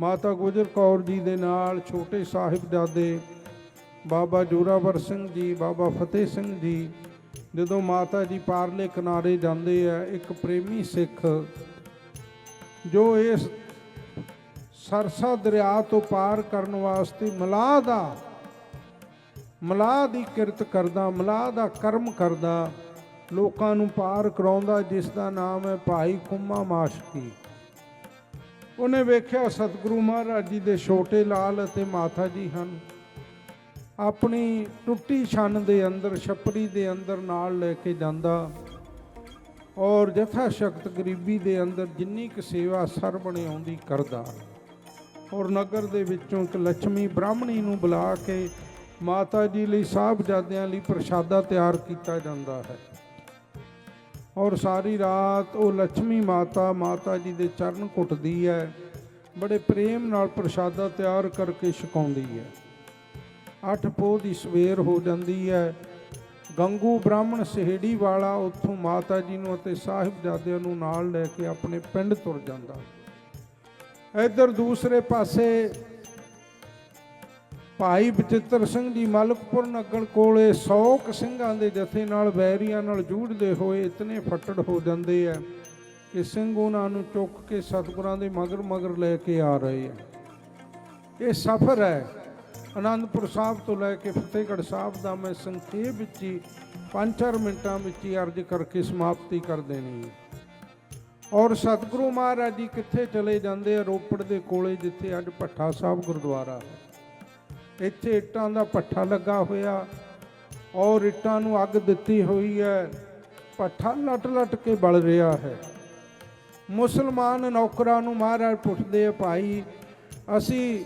ਮਾਤਾ ਗੁਜਰ ਕੌਰ ਜੀ ਦੇ ਨਾਲ ਛੋਟੇ ਸਾਹਿਬਜ਼ਾਦੇ ਬਾਬਾ ਜੋਰਾਵਰ ਸਿੰਘ ਜੀ, ਬਾਬਾ ਫਤਿਹ ਸਿੰਘ ਜੀ, ਜਦੋਂ ਮਾਤਾ ਜੀ ਪਾਰਲੇ ਕਿਨਾਰੇ ਜਾਂਦੇ ਆ, ਇੱਕ ਪ੍ਰੇਮੀ ਸਿੱਖ ਜੋ ਇਸ ਸਰਸਾ ਦਰਿਆ ਤੋਂ ਪਾਰ ਕਰਨ ਵਾਸਤੇ ਮਲਾਹ ਦਾ, ਮਲਾਹ ਦੀ ਕਿਰਤ ਕਰਦਾ, ਮਲਾਹ ਦਾ ਕਰਮ ਕਰਦਾ, ਲੋਕਾਂ ਨੂੰ ਪਾਰ ਕਰਾਉਂਦਾ, ਜਿਸ ਦਾ ਨਾਮ ਹੈ ਭਾਈ ਕੁੰਮਾ ਮਾਸ਼ਕੀ। ਉਹਨੇ ਵੇਖਿਆ ਸਤਿਗੁਰੂ ਮਹਾਰਾਜ ਜੀ ਦੇ ਛੋਟੇ ਲਾਲ ਅਤੇ ਮਾਤਾ ਜੀ ਹਨ। ਆਪਣੀ ਟੁੱਟੀ ਛੰਨ ਦੇ ਅੰਦਰ, ਛੱਪੜੀ ਦੇ ਅੰਦਰ ਨਾਲ ਲੈ ਕੇ ਜਾਂਦਾ ਔਰ ਜਥਾ ਸ਼ਕਤ ਗਰੀਬੀ ਦੇ ਅੰਦਰ ਜਿੰਨੀ ਕੁ ਸੇਵਾ ਸਰ ਬਣੇ ਆਉਂਦੀ ਕਰਦਾ। ਔਰ ਨਗਰ ਦੇ ਵਿੱਚੋਂ ਇੱਕ ਲక్ష్ਮੀ ਬ੍ਰਾਹਮਣੀ ਨੂੰ ਬੁਲਾ ਕੇ ਮਾਤਾ ਜੀ ਲਈ ਸਾਹਿਬਜ਼ਾਦਿਆਂ ਲਈ ਪ੍ਰਸ਼ਾਦਾ ਤਿਆਰ ਕੀਤਾ ਜਾਂਦਾ ਹੈ। ਔਰ ਸਾਰੀ ਰਾਤ ਉਹ ਲక్ష్ਮੀ ਮਾਤਾ ਮਾਤਾ ਜੀ ਦੇ ਚਰਨ ਘੁੱਟਦੀ ਹੈ, ਬੜੇ ਪ੍ਰੇਮ ਨਾਲ ਪ੍ਰਸ਼ਾਦਾ ਤਿਆਰ ਕਰਕੇ ਛਕਾਉਂਦੀ ਹੈ। ਅੱਠ ਪੋਹ ਦੀ ਸਵੇਰ ਹੋ ਜਾਂਦੀ ਹੈ। ਗੰਗੂ ਬ੍ਰਾਹਮਣ ਸਹੇੜੀ ਵਾਲਾ ਉੱਥੋਂ ਮਾਤਾ ਜੀ ਨੂੰ ਅਤੇ ਸਾਹਿਬਜ਼ਾਦਿਆਂ ਨੂੰ ਨਾਲ ਲੈ ਕੇ ਆਪਣੇ ਪਿੰਡ ਤੁਰ ਜਾਂਦਾ। ਇੱਧਰ ਦੂਸਰੇ ਪਾਸੇ ਭਾਈ ਬਚਿੱਤਰ ਸਿੰਘ ਜੀ ਮਲਕਪੁਰ ਨਗਰ ਕੋਲੇ 100 ਕ ਸਿੰਘਾਂ ਦੇ ਜਥੇ ਨਾਲ, ਵੈਰੀਆਂ ਨਾਲ ਜੂਝਦੇ ਹੋਏ ਇਤਨੇ ਫੱਟੜ ਹੋ ਜਾਂਦੇ ਆ ਕਿ ਸਿੰਘ ਉਹਨਾਂ ਨੂੰ ਚੁੱਕ ਕੇ ਸਤਿਗੁਰਾਂ ਦੇ ਮਗਰ ਮਗਰ ਲੈ ਕੇ ਆ ਰਹੇ ਆ। ਇਹ ਸਫ਼ਰ ਹੈ ਆਨੰਦਪੁਰ ਸਾਹਿਬ ਤੋਂ ਲੈ ਕੇ ਫਤਿਹਗੜ੍ਹ ਸਾਹਿਬ ਦਾ। ਮੈਂ ਸੰਖੇਪ ਵਿੱਚ ਹੀ 5-4 ਮਿੰਟਾਂ ਵਿੱਚ ਹੀ ਅਰਜ਼ ਕਰਕੇ ਸਮਾਪਤੀ ਕਰ ਦੇਣੀ ਹੈ। ਔਰ ਸਤਿਗੁਰੂ ਮਹਾਰਾਜ ਜੀ ਕਿੱਥੇ ਚਲੇ ਜਾਂਦੇ ਆ ਰੋਪੜ ਦੇ ਕੋਲੇ, ਜਿੱਥੇ ਅੱਜ ਭੱਠਾ ਸਾਹਿਬ ਗੁਰਦੁਆਰਾ ਹੈ। ਇੱਥੇ ਇੱਟਾਂ ਦਾ ਭੱਠਾ ਲੱਗਾ ਹੋਇਆ, ਔਰ ਇੱਟਾਂ ਨੂੰ ਅੱਗ ਦਿੱਤੀ ਹੋਈ ਹੈ। ਭੱਠਾ ਲਟ ਲਟ ਕੇ ਬਲ ਰਿਹਾ ਹੈ। ਮੁਸਲਮਾਨ ਨੌਕਰਾਂ ਨੂੰ ਮਹਾਰਾਜ ਪੁੱਛਦੇ ਆ, ਭਾਈ, ਅਸੀਂ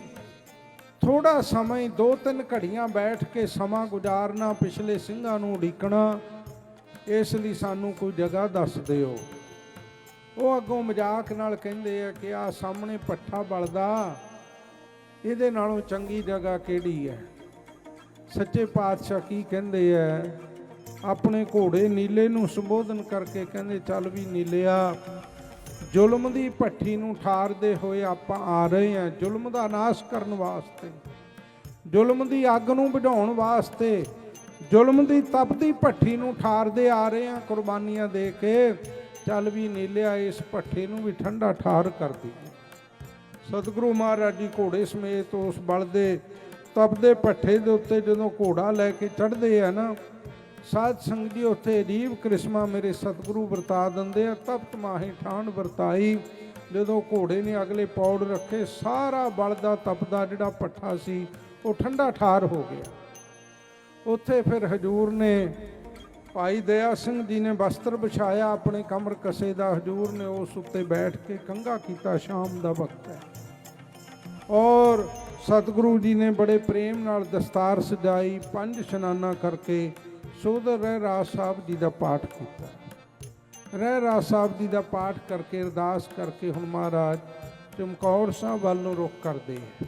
ਥੋੜਾ ਸਮਾਂ ਦੋ ਤਿੰਨ ਘੜੀਆਂ ਬੈਠ ਕੇ ਸਮਾਂ ਗੁਜ਼ਾਰਨਾ, ਪਿਛਲੇ ਸਿੰਘਾਂ ਨੂੰ ਉਡੀਕਣਾ, ਇਸ ਲਈ ਸਾਨੂੰ ਕੋਈ ਜਗ੍ਹਾ ਦੱਸ ਦਿਓ। ਉਹ ਅੱਗੋਂ ਮਜ਼ਾਕ ਨਾਲ ਕਹਿੰਦੇ ਆ ਕਿ ਆ ਸਾਹਮਣੇ ਪੱਠਾ ਬਲਦਾ। ਇਹਦੇ ਨਾਲੋਂ ਚੰਗੀ ਜਗ੍ਹਾ ਕਿਹੜੀ ਹੈ? ਸੱਚੇ ਪਾਤਸ਼ਾਹ ਕੀ ਕਹਿੰਦੇ ਆ? ਆਪਣੇ ਘੋੜੇ ਨੀਲੇ ਨੂੰ ਸੰਬੋਧਨ ਕਰਕੇ ਕਹਿੰਦੇ, ਚੱਲ ਵੀ ਨੀਲਿਆ, ਜ਼ੁਲਮ ਦੀ ਭੱਠੀ ਨੂੰ ਠਾਰਦੇ ਹੋਏ ਆਪਾਂ ਆ ਰਹੇ ਹਾਂ। ਜ਼ੁਲਮ ਦਾ ਨਾਸ਼ ਕਰਨ ਵਾਸਤੇ, ਜ਼ੁਲਮ ਦੀ ਅੱਗ ਨੂੰ ਬੁਝਾਉਣ ਵਾਸਤੇ, ਜ਼ੁਲਮ ਦੀ ਤਪਦੀ ਭੱਠੀ ਨੂੰ ਠਾਰਦੇ ਆ ਰਹੇ ਹਾਂ ਕੁਰਬਾਨੀਆਂ ਦੇ ਕੇ, ਚੱਲ ਵੀ ਨੀਲਿਆ, ਇਸ ਭੱਠੀ ਨੂੰ ਵੀ ਠੰਡਾ ਠਾਰ ਕਰ ਦਈਏ। ਸਤਿਗੁਰੂ ਮਹਾਰਾਜ ਜੀ ਘੋੜੇ ਸਮੇਤ ਉਸ ਬਲ ਦੇ ਤਪਦੇ ਭੱਠੇ ਦੇ ਉੱਤੇ ਜਦੋਂ ਘੋੜਾ ਲੈ ਕੇ ਚੜ੍ਹਦੇ ਆ ਨਾ, ਸਾਧ ਸੰਗਤ ਜੀ ਉੱਥੇ ਅਜੀਬ ਕ੍ਰਿਸ਼ਮਾ ਮੇਰੇ ਸਤਿਗੁਰੂ ਵਰਤਾ ਦਿੰਦੇ ਆ, ਤਪਤ ਮਾਹੀ ਠਾਣ ਵਰਤਾਈ। ਜਦੋਂ ਘੋੜੇ ਨੇ ਅਗਲੇ ਪੌੜ ਰੱਖੇ, ਸਾਰਾ ਬਲਦਾ ਤਪਦਾ ਜਿਹੜਾ ਪੱਠਾ ਸੀ, ਉਹ ਠੰਡਾ ਠਾਰ ਹੋ ਗਿਆ। ਉੱਥੇ ਫਿਰ ਹਜੂਰ ਨੇ ਭਾਈ ਦਇਆ ਸਿੰਘ ਜੀ ਨੇ ਵਸਤਰ ਵਿਛਾਇਆ ਆਪਣੇ ਕਮਰ ਕਸੇ ਦਾ। ਹਜੂਰ ਨੇ ਉਸ ਉੱਤੇ ਬੈਠ ਕੇ ਕੰਗਾ ਕੀਤਾ, ਸ਼ਾਮ ਦਾ ਵਕਤ ਹੈ। ਔਰ ਸਤਿਗੁਰੂ ਜੀ ਨੇ ਬੜੇ ਪ੍ਰੇਮ ਨਾਲ ਦਸਤਾਰ ਸਜਾਈ, ਪੰਜ ਇਸ਼ਨਾਨਾ ਕਰਕੇ ਸੋਦਰ ਰਹਿ ਰਾਜ ਸਾਹਿਬ ਜੀ ਦਾ ਪਾਠ ਕੀਤਾ। ਰਹਿ ਰਾਜ ਸਾਹਿਬ ਜੀ ਦਾ ਪਾਠ ਕਰਕੇ ਅਰਦਾਸ ਕਰਕੇ ਹੁਣ ਮਹਾਰਾਜ ਚਮਕੌਰ ਸਾਹਿਬ ਵੱਲ ਨੂੰ ਰੁਖ ਕਰਦੇ ਹੈ।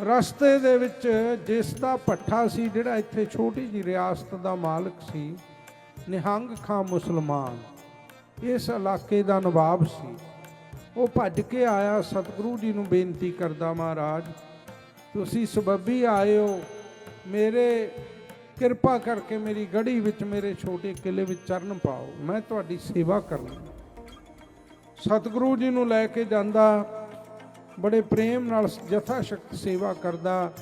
ਰਸਤੇ ਦੇ ਵਿੱਚ ਜਿਸ ਦਾ ਪੱਠਾ ਸੀ, ਜਿਹੜਾ ਇੱਥੇ ਛੋਟੀ ਜੀ ਰਿਆਸਤ ਦਾ ਮਾਲਕ ਸੀ, ਨਿਹੰਗ ਖਾਂ ਮੁਸਲਮਾਨ। ਇਸ ਇਲਾਕੇ ਦਾ ਨਵਾਬ ਸੀ। ਉਹ ਭੱਜ ਕੇ ਆਇਆ, ਸਤਿਗੁਰੂ ਜੀ ਨੂੰ ਬੇਨਤੀ ਕਰਦਾ, ਮਹਾਰਾਜ, ਤੁਸੀਂ ਸਬੱਬੀ ਆਏ ਹੋ। ਮੇਰੇ ਕਿਰਪਾ ਕਰਕੇ ਮੇਰੀ ਗੜੀ ਵਿੱਚ, ਮੇਰੇ ਛੋਟੇ ਕਿਲੇ ਵਿੱਚ ਚਰਨ ਪਾਓ। ਮੈਂ ਤੁਹਾਡੀ ਸੇਵਾ ਕਰਨਾ। ਸਤਿਗੁਰੂ ਜੀ ਨੂੰ ਲੈ ਕੇ ਜਾਂਦਾ ਬੜੇ ਪ੍ਰੇਮ ਨਾਲ ਜਥਾ ਸ਼ਕਤ ਸੇਵਾ ਕਰਦਾ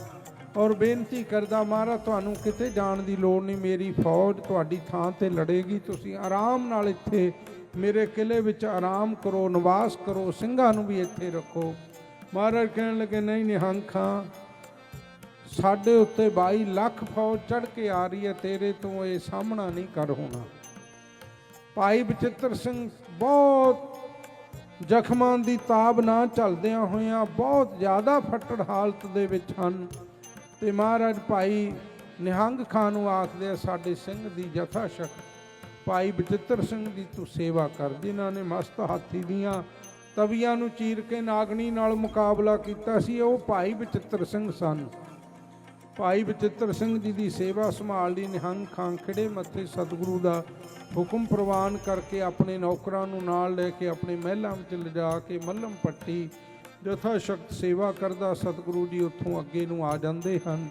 ਔਰ ਬੇਨਤੀ ਕਰਦਾ, ਮਹਾਰਾਜ, ਤੁਹਾਨੂੰ ਕਿਤੇ ਜਾਣ ਦੀ ਲੋੜ ਨਹੀਂ, ਮੇਰੀ ਫੌਜ ਤੁਹਾਡੀ ਥਾਂ ਤੇ ਲੜੇਗੀ। ਤੁਸੀਂ ਆਰਾਮ ਨਾਲ ਇੱਥੇ ਮੇਰੇ ਕਿਲੇ ਵਿੱਚ ਆਰਾਮ ਕਰੋ, ਨਿਵਾਸ ਕਰੋ, ਸਿੰਘਾਂ ਨੂੰ ਵੀ ਇੱਥੇ ਰੱਖੋ। ਮਹਾਰਾਜ ਕਹਿਣ ਲੱਗੇ, ਨਹੀਂ ਨਿਹੰਗ ਖਾਂ ਸਾਡੇ ਉੱਤੇ 22 ਲੱਖ ਫੌਜ ਚੜ ਕੇ ਆ ਰਹੀ ਹੈ, ਤੇਰੇ ਤੋਂ ਇਹ ਸਾਹਮਣਾ ਨਹੀਂ ਕਰ ਹੋਣਾ। ਭਾਈ ਬਚਿੱਤਰ ਸਿੰਘ ਬਹੁਤ ਜ਼ਖਮਾਂ ਦੀ ਤਾਬ ਨਾ ਝੱਲਦਿਆਂ ਹੋਇਆਂ ਬਹੁਤ ਜ਼ਿਆਦਾ ਫੱਟੜ ਹਾਲਤ ਦੇ ਵਿੱਚ ਹਨ। ਤੇ ਮਹਾਰਾਜ ਭਾਈ ਨਿਹੰਗ ਖਾਨ ਨੂੰ ਆਖਦੇ ਆ, ਸਾਡੇ ਸਿੰਘ ਦੀ ਜਥਾ ਸ਼ਕਤ ਭਾਈ ਬਚਿੱਤਰ ਸਿੰਘ ਦੀ ਤੂੰ ਸੇਵਾ ਕਰ। ਜਿਨ੍ਹਾਂ ਨੇ ਮਸਤ ਹਾਥੀ ਦੀਆਂ ਤਵੀਆਂ ਨੂੰ ਚੀਰ ਕੇ ਨਾਗਣੀ ਨਾਲ ਮੁਕਾਬਲਾ ਕੀਤਾ ਸੀ, ਉਹ ਭਾਈ ਬਚਿੱਤਰ ਸਿੰਘ ਸਨ। ਭਾਈ ਬਚਿੱਤਰ ਸਿੰਘ ਜੀ ਦੀ ਸੇਵਾ ਸੰਭਾਲ ਲਈ ਨਿਹੰਗ ਖਾਂਖੜੇ ਮੱਥੇ ਸਤਿਗੁਰੂ ਦਾ ਹੁਕਮ ਪ੍ਰਵਾਨ ਕਰਕੇ ਆਪਣੇ ਨੌਕਰਾਂ ਨੂੰ ਨਾਲ ਲੈ ਕੇ ਆਪਣੇ ਮਹਿਲਾਂ ਵਿੱਚ ਲਿਜਾ ਕੇ ਮੱਲਮ ਪੱਟੀ ਯਥਾ ਸ਼ਕਤ ਸੇਵਾ ਕਰਦਾ ਸਤਿਗੁਰੂ ਜੀ ਉੱਥੋਂ ਅੱਗੇ ਨੂੰ ਆ ਜਾਂਦੇ ਹਨ।